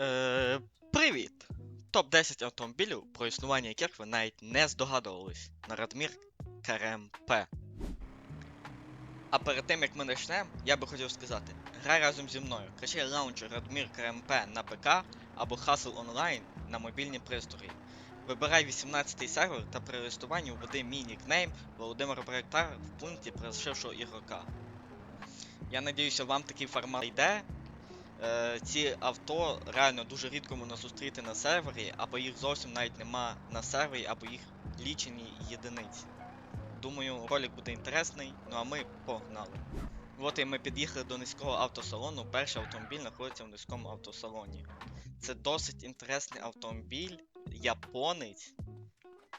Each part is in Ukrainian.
Е, привіт! Топ-10 автомобілів, про існування яких ви навіть не здогадувались на Радмір КРМП. А перед тим як ми почнемо, я би хотів сказати: грай разом зі мною. Качай лаунчер Радмір КРМП на ПК або Hustle Online на мобільні пристрої. Вибирай 18-й сервер та при реєструванні введи мій нікнейм Володимир Проєктар в пункті пришившого ігрока. Я надіюся, вам такий формат йде. Е, ці авто реально дуже рідко можна зустріти на сервері, або їх зовсім навіть нема на сервері, або їх лічені єдиниці. Думаю, ролик буде інтересний, ну а ми погнали. От і ми під'їхали до низького автосалону. Перший автомобіль знаходиться в низькому автосалоні. Це досить інтересний автомобіль, японець.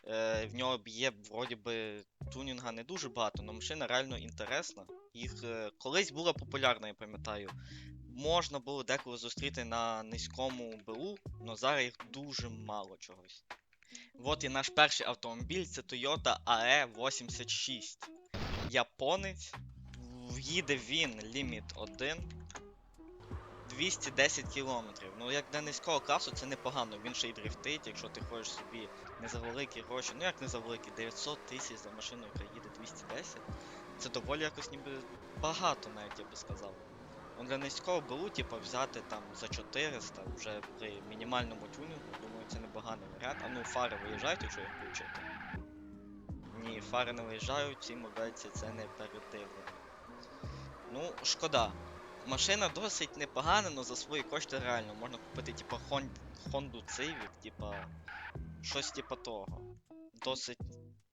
Е, в нього є вроді би тунінга не дуже багато, але машина реально інтересна. Їх е, колись була популярна, я пам'ятаю можна було деколи зустріти на низькому БУ, але зараз їх дуже мало чогось. От і наш перший автомобіль це Toyota AE86. Японець. Їде він ліміт 1. 210 кілометрів. Ну, як для низького класу, це непогано. Він ще й дрифтить, якщо ти хочеш собі не за великі гроші. Ну як не за великі, 900 тисяч за машину, яка їде 210. Це доволі якось ніби багато, навіть я би сказав. Для низького БУ, типу, взяти там за 400 вже при мінімальному тюнінгу, думаю, це непоганий варіант. А ну фари виїжджають, якщо їх включити. Ні, фари не виїжджають, цій модельці це не передивлено. Ну, шкода. Машина досить непогана, але за свої кошти реально. Можна купити, типа. Honda Civic, типа, щось типа того. Досить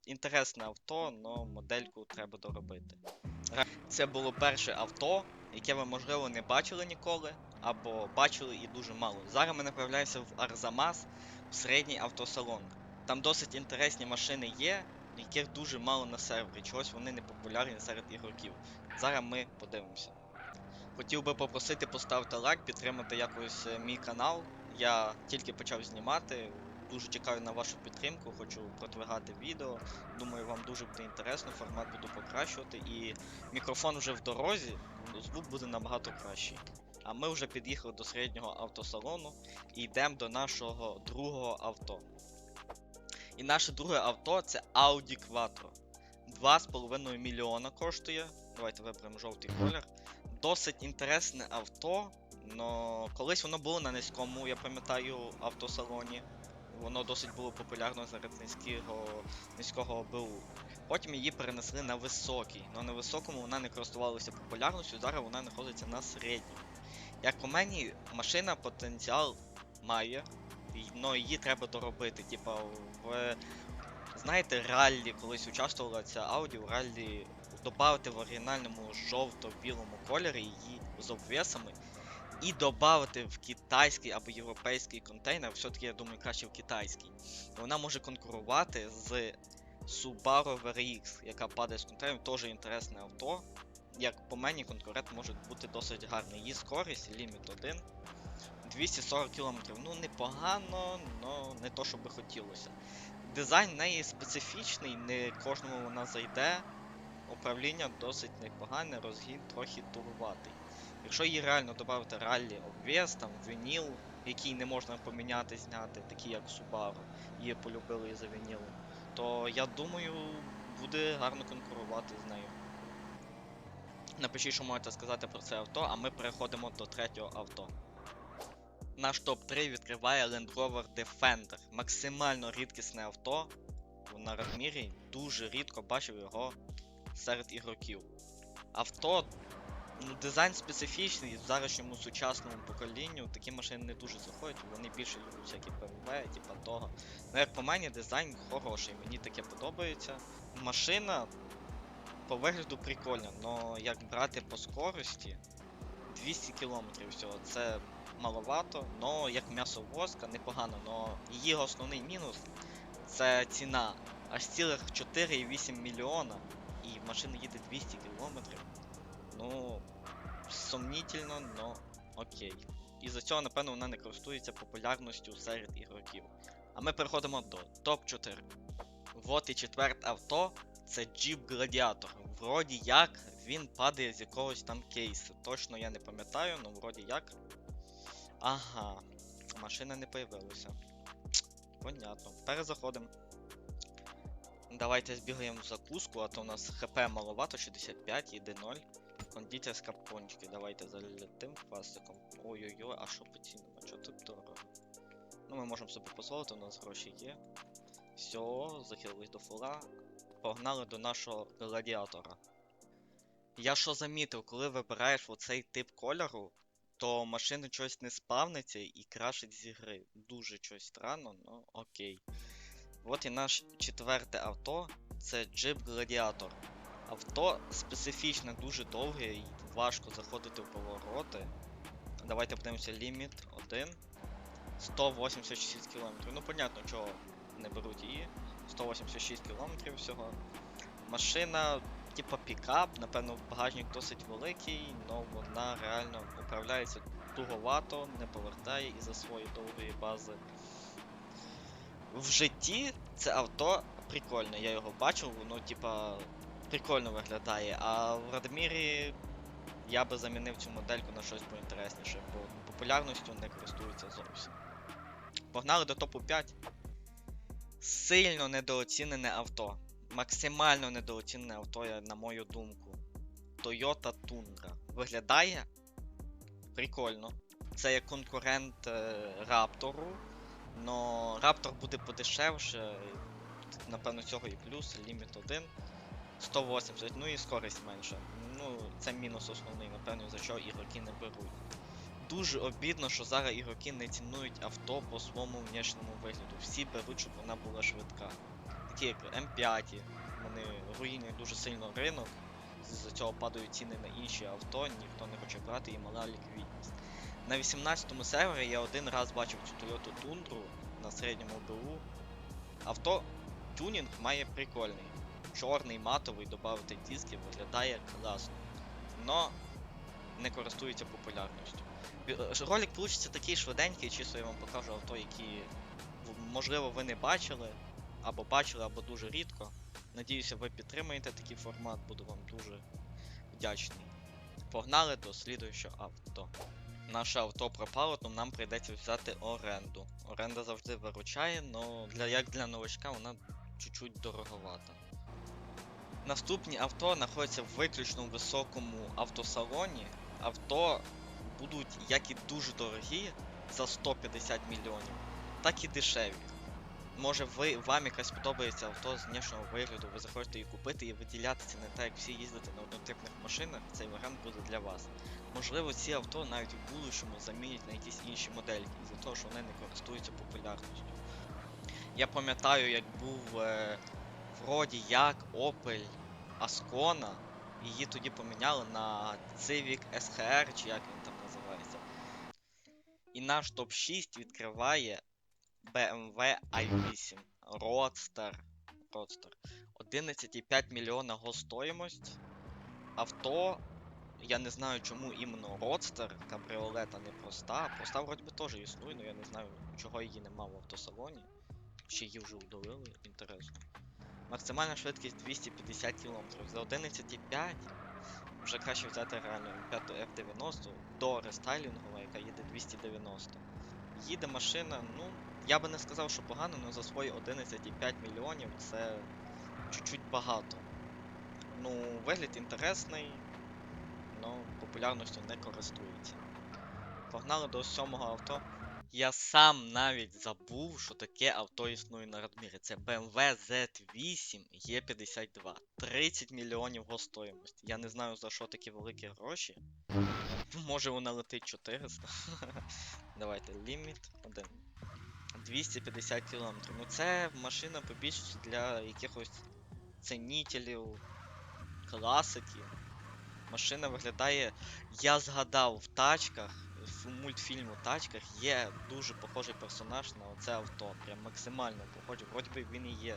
інтересне авто, але модельку треба доробити. Це було перше авто, яке ви, можливо, не бачили ніколи, або бачили і дуже мало. Зараз ми направляємося в Арзамас, в середній автосалон. Там досить інтересні машини є, яких дуже мало на сервері. Чогось вони не популярні серед ігроків. Зараз ми подивимося. Хотів би попросити поставити лайк, підтримати якось е, мій канал. Я тільки почав знімати. Дуже чекаю на вашу підтримку, хочу продвигати відео. Думаю, вам дуже буде інтересно, формат буду покращувати і мікрофон вже в дорозі, ну, звук буде набагато кращий. А ми вже під'їхали до середнього автосалону і йдемо до нашого другого авто. І наше друге авто це Audi Quattro. 2,5 мільйона коштує. Давайте виберемо жовтий колір. Досить інтересне авто, но колись воно було на низькому, я пам'ятаю, автосалоні. Воно досить було популярно серед низького, низького БУ. Потім її перенесли на високий. але на високому вона не користувалася популярністю, зараз вона знаходиться на середньому. Як по мені, машина потенціал має, але її треба доробити. Типа в. Знаєте, раллі колись участвувала ця Audi в раллі додати в оригінальному жовто-білому кольорі її з обвесами. І додати в китайський або європейський контейнер, все-таки я думаю, краще в китайський. Вона може конкурувати з Subaru VRX, яка падає з контейнером, теж інтересне авто. Як по мені, конкурент може бути досить гарний. Її скорість, ліміт 1. 240 км. Ну, непогано, але не то, що би хотілося. Дизайн неї специфічний, не кожному вона зайде. Управління досить непогане, розгін трохи туруватий. Якщо її реально додати раллі обвес, там вініл, який не можна поміняти, зняти, такі як Subaru, її полюбили і за вінілом, то я думаю, буде гарно конкурувати з нею. Напишіть, що можете сказати про це авто, а ми переходимо до третього авто. Наш топ-3 відкриває Land Rover Defender. Максимально рідкісне авто. На Радмірі дуже рідко бачив його серед ігроків. Авто, ну, дизайн специфічний, в зарашньому сучасному поколінню такі машини не дуже заходять, вони більше люблять всякі BMW, типа того. Ну, як по мені, дизайн хороший, мені таке подобається. Машина по вигляду прикольна, але як брати по скорості 200 км всього, це маловато, але як м'ясо воска непогано, але її основний мінус це ціна. Аж цілих 4,8 мільйона і машина їде 200 кілометрів. Ну, сумнітельно, но окей. І за цього, напевно, вона не користується популярністю серед ігроків. А ми переходимо до топ-4. Вот і четверте авто це Jeep Gladiator. Вроді як він падає з якогось там кейсу. Точно я не пам'ятаю, але вроді як. Ага. Машина не появилася. Понятно. Перезаходимо. Давайте збігаємо в закуску, а то у нас ХП маловато, 65, іде 0. Кондитерська пончики. Давайте залетим фастиком. Ой-ой-ой, а що по цінам? А чого тут дорого? Ну, ми можемо собі дозволити, у нас гроші є. Все, захилились до фула. Погнали до нашого гладіатора. Я що замітив, коли вибираєш оцей тип кольору, то машина щось не спавниться і крашить зі гри. Дуже щось странно, ну окей. От і наш четверте авто це Jeep Gladiator. Авто специфічне, дуже довге і важко заходити в повороти. Давайте подивимося ліміт 1. 186 км. Ну, понятно, чого не беруть її. 186 км всього. Машина, типа пікап, напевно, багажник досить великий, але вона реально управляється туговато, не повертає із-за своєї довгої бази. В житті це авто прикольне, я його бачив, воно типа прикольно виглядає, а в Радмірі я би замінив цю модельку на щось поінтересніше, бо популярністю не користується зовсім. Погнали до топу 5. Сильно недооцінене авто. Максимально недооцінене авто, на мою думку. Toyota Tundra. Виглядає прикольно. Це як конкурент е, Raptor'у, но Raptor буде подешевше. Напевно, цього і плюс, ліміт 1. 180, ну і скорість менша. Ну, це мінус основний, напевно, за що ігроки не беруть. Дуже обідно, що зараз ігроки не цінують авто по своєму внешньому вигляду. Всі беруть, щоб вона була швидка. Такі як М5, вони руйнують дуже сильно ринок. З-за цього падають ціни на інші авто, ніхто не хоче брати і мала ліквідність. На 18-му сервері я один раз бачив цю Toyota Tundra на середньому БУ. Авто тюнінг має прикольний. Чорний, матовий, додати диски, виглядає класно. Но не користується популярністю. Ролик получиться такий швиденький, чисто я вам покажу авто, які можливо ви не бачили, або бачили, або дуже рідко. Надіюся, ви підтримаєте такий формат, буду вам дуже вдячний. Погнали до слідуючого авто. Наше авто пропало, то нам прийдеться взяти оренду. Оренда завжди виручає, але для, як для новачка вона чуть-чуть дороговата. Наступні авто знаходяться в виключно високому автосалоні. Авто будуть як і дуже дорогі за 150 мільйонів, так і дешеві. Може ви, вам якась подобається авто з внешнього вигляду, ви захочете її купити і виділятися не так, як всі їздити на однотипних машинах, цей варіант буде для вас. Можливо, ці авто навіть в будущому замінять на якісь інші модельки, із-за того, що вони не користуються популярністю. Я пам'ятаю, як був е, вроді як Opel Ascona, її тоді поміняли на Civic SHR, чи як він там називається. І наш топ-6 відкриває BMW i8 Roadster. Roadster. 11,5 мільйона гостоїмость. Авто. Я не знаю, чому іменно Roadster, кабріолета не проста. Проста вроді би теж існує, але я не знаю, чого її нема в автосалоні. Чи її вже удалили, інтересно. Максимальна швидкість 250 км. За 11,5 вже краще взяти реально М5 F90 до рестайлінгової, яка їде 290. Їде машина, ну, я би не сказав, що погано, але за свої 11,5 мільйонів це чуть-чуть багато. Ну, вигляд інтересний, але популярністю не користується. Погнали до сьомого авто. Я сам навіть забув, що таке авто існує на Радмірі. Це BMW Z8 E52. 30 мільйонів гостоїмості. Я не знаю за що такі великі гроші. Може вона летить 400. Давайте, ліміт 1. 250 км. Ну це машина по більшості для якихось цінителів, класиків. Машина виглядає. Я згадав в тачках, в мультфільму тачках є дуже похожий персонаж на оце авто. Прям максимально похожий. Вроді би він і є.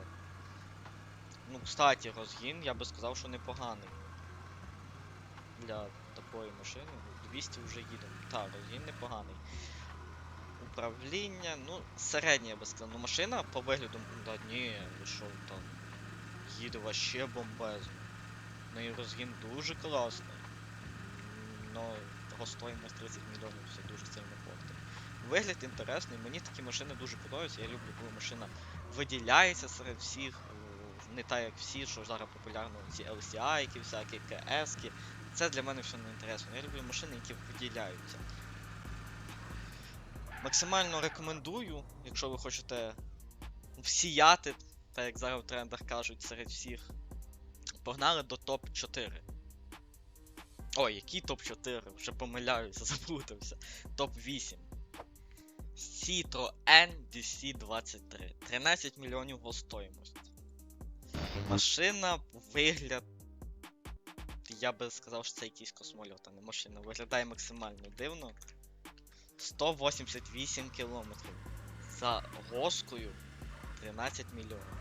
Ну, кстати, розгін, я би сказав, що непоганий. Для такої машини. 200 вже їдемо. Так, розгін непоганий. Управління, ну, середнє я би сказав. Ну машина по вигляду, да ні, ви що там. Їде вообще бомбезно. Ну і розгін дуже класний. Ну, його стоїмость 30 мільйонів все дуже сильно портить. Вигляд інтересний, мені такі машини дуже подобаються. Я люблю, коли машина виділяється серед всіх, е, не так як всі, що зараз популярно ці LCI, всякі КС. -ки. Це для мене все не інтересно. Я люблю машини, які виділяються. Максимально рекомендую, якщо ви хочете всіяти, так як зараз в трендах кажуть, серед всіх. Погнали до топ-4. Ой, який топ-4? Вже помиляюся, заплутався. Топ-8. Citroen DC23. 13 мільйонів гостоїмость. Машина, вигляд. Я би сказав, що це якийсь космольот, а не машина. Виглядає максимально дивно. 188 кілометрів. За госкою 13 мільйонів.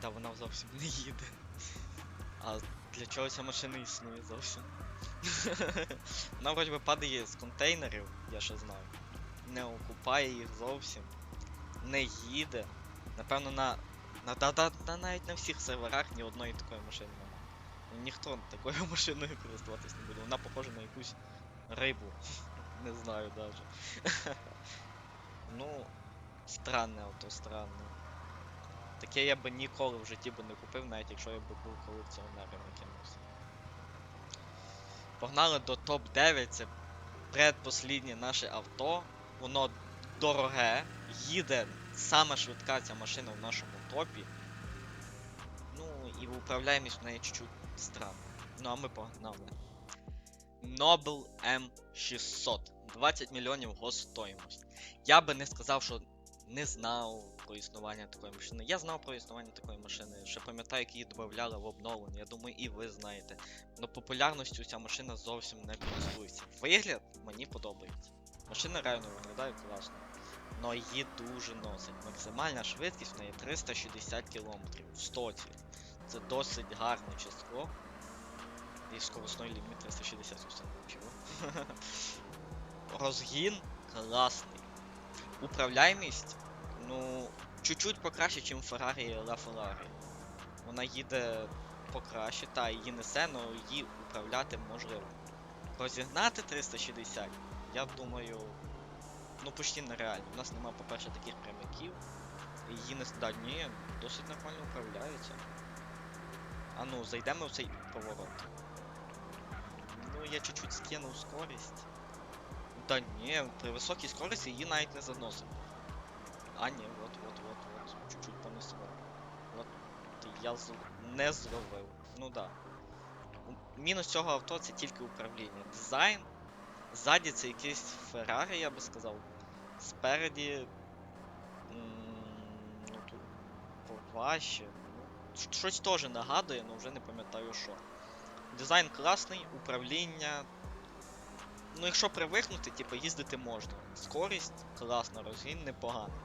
Та вона зовсім не їде. А для чого ця машина існує зовсім? Вона вроді би падає з контейнерів, я ще знаю. Не окупає їх зовсім. Не їде. Напевно, на. На, да, да, да, навіть на всіх серверах ні одної такої машини немає. Ніхто такою машиною користуватись не буде. Вона похожа на якусь рибу. Не знаю даже. ну, странне авто, странне. Таке я би ніколи в житті би не купив, навіть якщо я би був колекціонером якимось. Погнали до топ-9, це предпосліднє наше авто. Воно дороге, їде сама швидка ця машина в нашому топі. Ну і управляємість в неї чуть-чуть странна. Ну а ми погнали. Nobel M600. 20 мільйонів госстоїмость. Я би не сказав, що не знав про існування такої машини. Я знав про існування такої машини. Ще пам'ятаю, як її додавали в обновлення. Я думаю, і ви знаєте. Но популярністю ця машина зовсім не користується. Вигляд мені подобається. Машина реально виглядає класно. Но її дуже носить. Максимальна швидкість в неї 360 км в стоці. Це досить гарне число. І скоростной ліміт 360 установив чого. Розгін класний. Управляємість, ну, чуть-чуть покраще, ніж Ferrari La Ferrari. Вона їде покраще, та її несе, але її управляти можливо. Розігнати 360, я думаю, ну почти нереально. У нас нема, по-перше, таких прямиків. Її не да, ні, досить нормально управляється. А ну, зайдемо в цей поворот. Ну, я чуть-чуть скинув скорість. Да ні, при високій скорості її навіть не заносив. А ні, от, от, от, от. Чуть-чуть понесло. От я з... не зловив. Ну да. Мінус цього авто це тільки управління. Дизайн. Ззаді це якийсь Феррарі, я би сказав. Спереді. Ну тут поважче. Ну, щось теж нагадує, але вже не пам'ятаю що. Дизайн класний, управління. Ну, якщо привикнути, типу, їздити можна. Скорість класна, розгін непоганий.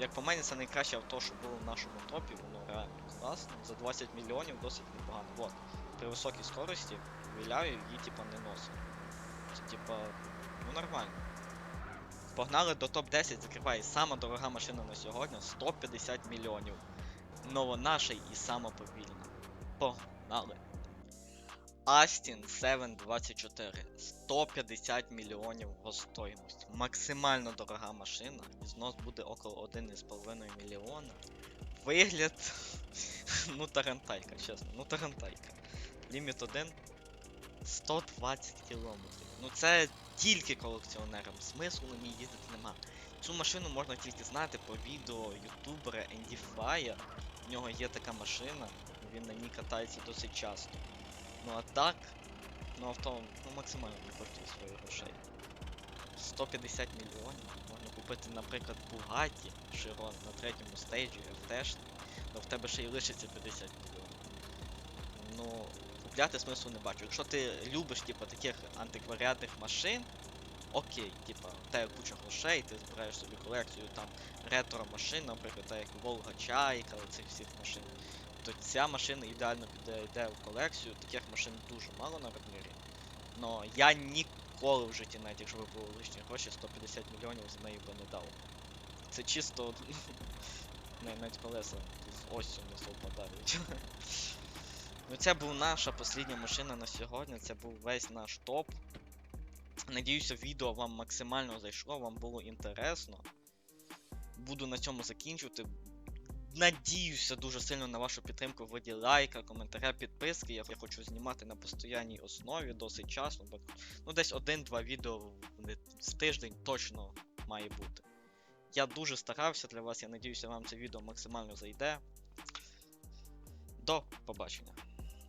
Як по мені, це найкраще авто, що було в нашому топі, воно реально класно. За 20 мільйонів досить непогано. Вот. При високій скорості віляю, її типа не носить. Це типа, ну нормально. Погнали до топ-10, закриває сама дорога машина на сьогодні 150 мільйонів. Но вона ще й сама повільна. Погнали. Aston 724 150 мільйонів гостоїмость. Максимально дорога машина. Знос буде около 1,5 мільйона. Вигляд. ну тарантайка, чесно, ну тарантайка. Ліміт 1 120 кілометрів. Ну це тільки колекціонерам. Смислу на ній їздити нема. Цю машину можна тільки знати по відео ютубера Енді Фая. В нього є така машина, він на ній катається досить часто. Ну а так, ну авто ну, максимально не коштує своїх грошей. 150 мільйонів. Можна купити, наприклад, Bugatti Chiron на третьому стейджі, FT, але в тебе ще й лишиться 50 мільйонів. Ну, купляти смислу не бачу. Якщо ти любиш, типу, таких антикваріатних машин, окей, типа, тебе куча грошей, ти збираєш собі колекцію там ретро машин, наприклад, так як Волга Чайка, цих всіх машин то ця машина ідеально піде йде в колекцію. Таких машин дуже мало на Радмірі. Но я ніколи в житті, навіть якщо б було лишні гроші, 150 мільйонів за неї би не дав. Це чисто. Не, навіть колеса з осью не совпадають. ну це була наша послідня машина на сьогодні, це був весь наш топ. Надіюся, відео вам максимально зайшло, вам було інтересно. Буду на цьому закінчувати. Надіюся дуже сильно на вашу підтримку в виді лайка, коментаря, підписки. Я, хочу знімати на постійній основі досить часто, бо ну, десь один-два відео з тиждень точно має бути. Я дуже старався для вас, я надіюся, вам це відео максимально зайде. До побачення.